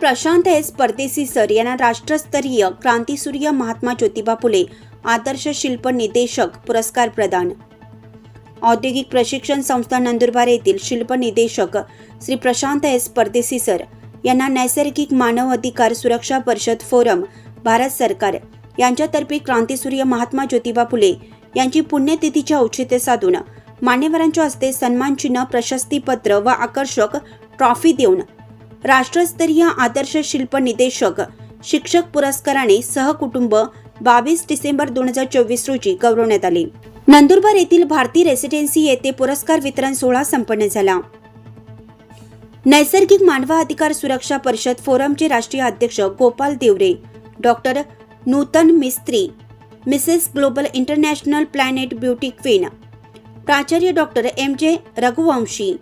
प्रशांत हे परदेसी सर यांना राष्ट्रस्तरीय क्रांतीसूर्य महात्मा ज्योतिबा फुले आदर्श शिल्प निदेशक पुरस्कार प्रदान. औद्योगिक प्रशिक्षण संस्था नंदुरबार येथील शिल्प निदेशक श्री प्रशांत एस परदेसी सर यांना नैसर्गिक मानव अधिकार सुरक्षा परिषद फोरम भारत सरकार यांच्यातर्फे क्रांतीसूर्य महात्मा ज्योतिबा फुले यांची पुण्यतिथीचे औचित्य साधून मान्यवरांच्या हस्ते सन्मानचिन्ह प्रशस्तीपत्र व आकर्षक ट्रॉफी देऊन राष्ट्रस्तरीय आदर्श शिल्प निदेशक शिक्षक पुरस्काराने सहकुटुंब बावीस डिसेंबर दोन हजार चोवीस रोजी गौरवण्यात आले. नंदुरबार येथील भारती रेसिडेन्सी येथे पुरस्कार वितरण सोहळा संपन्न झाला. नैसर्गिक मानवाधिकार सुरक्षा परिषद फोरमचे राष्ट्रीय अध्यक्ष Gopal Deore doctor Nutan Mistry Mrs global international planet beauty queen प्राचार्य doctor M. J. Raghuvanshi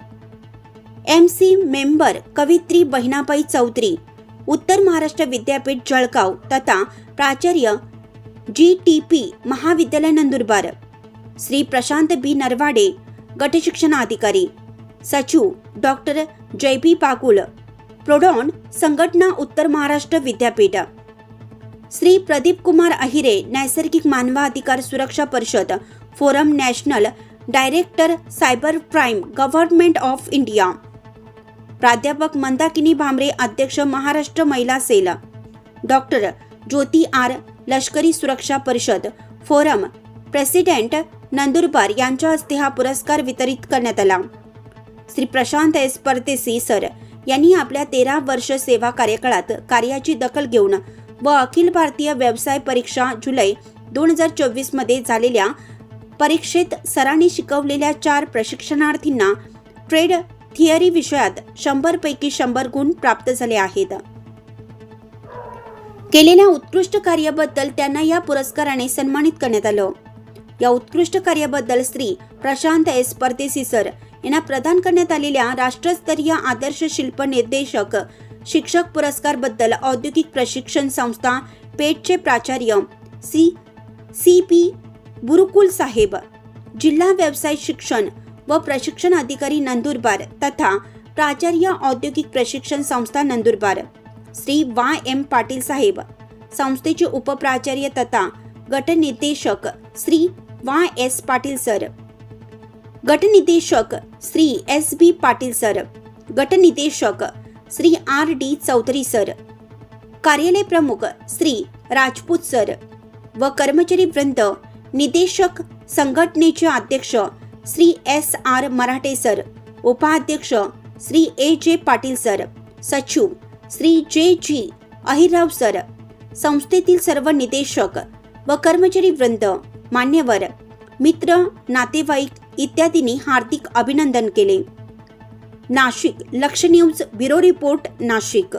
M C member कवित्री Bahinabai Chaudhari उत्तर महाराष्ट्र विद्यापीठ जळगाव तथा प्राचार्य जी टी पी महाविद्यालय नंदुरबार. श्री प्रशांत बी नरवाडे गटशिक्षणाधिकारी सचिव डॉक्टर जयबी पाकुल. प्रोडॉन संघटना उत्तर महाराष्ट्र विद्यापीठ. श्री प्रदीप कुमार अहिरे नैसर्गिक मानवाधिकार सुरक्षा परिषद forum national director cyber crime government of India. प्राध्यापक मंदाकिनी भामरे अध्यक्ष महाराष्ट्र महिला सेल. डॉक्टर ज्योती आर. लष्करी सुरक्षा परिषद फोरम प्रेसिडेंट नंदुरबार यांच्या हस्ते हा पुरस्कार वितरित करण्यात आला. श्री प्रशांत एस. परदेसी सर यांनी आपल्या तेरा वर्ष सेवा कार्यकाळात कार्याची दखल घेऊन व अखिल भारतीय व्यवसाय परीक्षा जुलै दोन हजार चोवीसमध्ये झालेल्या परीक्षेत सरांनी शिकवलेल्या चार प्रशिक्षणार्थींना ट्रेड थिअरी विषयात शंभरपैकी शंभर गुण प्राप्त झाले आहेत. केलेल्या उत्कृष्ट कार्याबद्दल त्यांना या पुरस्काराने सन्मानित करण्यात आलं. या उत्कृष्ट कार्याबद्दल श्री प्रशांत एस. परदेसी सर यांना प्रदान करण्यात आलेल्या राष्ट्रस्तरीय आदर्श शिल्प निर्देशक शिक्षक पुरस्कारबद्दल औद्योगिक प्रशिक्षण संस्था पेठचे प्राचार्य C C P Gurukul saheb जिल्हा व्यवसाय शिक्षण व प्रशिक्षण अधिकारी नंदुरबार तथा प्राचार्य औद्योगिक प्रशिक्षण संस्था नंदुरबार. श्री वाय एम पाटील साहेब संस्थेचे उपप्राचार्य तथा गटनिर्देशक Shri Y S Patil sir. गटनिर्देशक Shri S B Patil sir. गटनिर्देशक Shri R D Chaudhari sir. कार्यालय प्रमुख श्री राजपूत सर. व कर्मचारी वृंद निदेशक संघटनेचे अध्यक्ष Shri S R Marathe sir उपाध्यक्ष श्री ए जे पाटील सर सचिव श्री जे जी अहिरराव सर संस्थेतील सर्व निदेशक व कर्मचारी वृंद मान्यवर मित्र नातेवाईक इत्यादींनी हार्दिक अभिनंदन केले. नाशिक लक्ष न्यूज ब्युरो रिपोर्ट नाशिक.